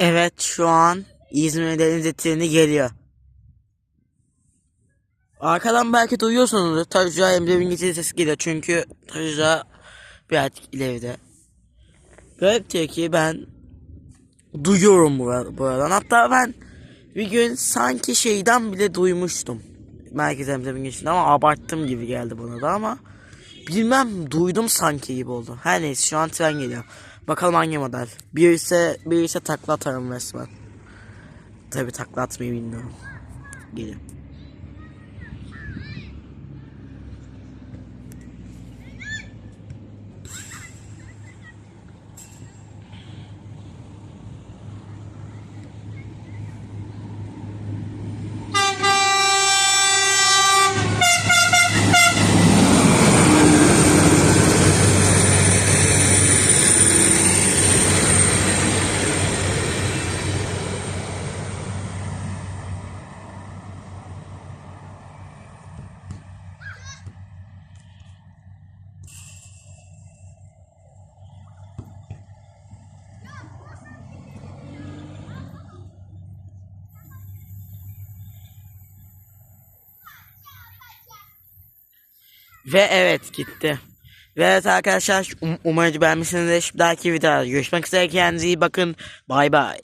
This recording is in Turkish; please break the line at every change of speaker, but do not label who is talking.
Evet şu an İzmir Deniz treni geliyor. Arkadan belki duyuyorsunuz. Taca Emre'nin geçici sesi geliyor. Çünkü Taca biraz ileride. Garip diyor ki ben duyuyorum bura- buradan. Hatta ben bir gün sanki şeyden bile duymuştum. Merkez Emre'nin geçtiğinde ama abarttım gibi geldi bana da ama bilmem duydum sanki gibi oldu. Her neyse şu an tren geliyor. Bakalım hangi model. Bir ise, bir ise takla atarım resmen. Tabi takla atmayı bilmiyorum. Geliyor. Ve evet gitti. Ve evet arkadaşlar um umarım beğenmişsinizdir. Dahaki videoda görüşmek üzere. Kendinize iyi bakın. Bay bay.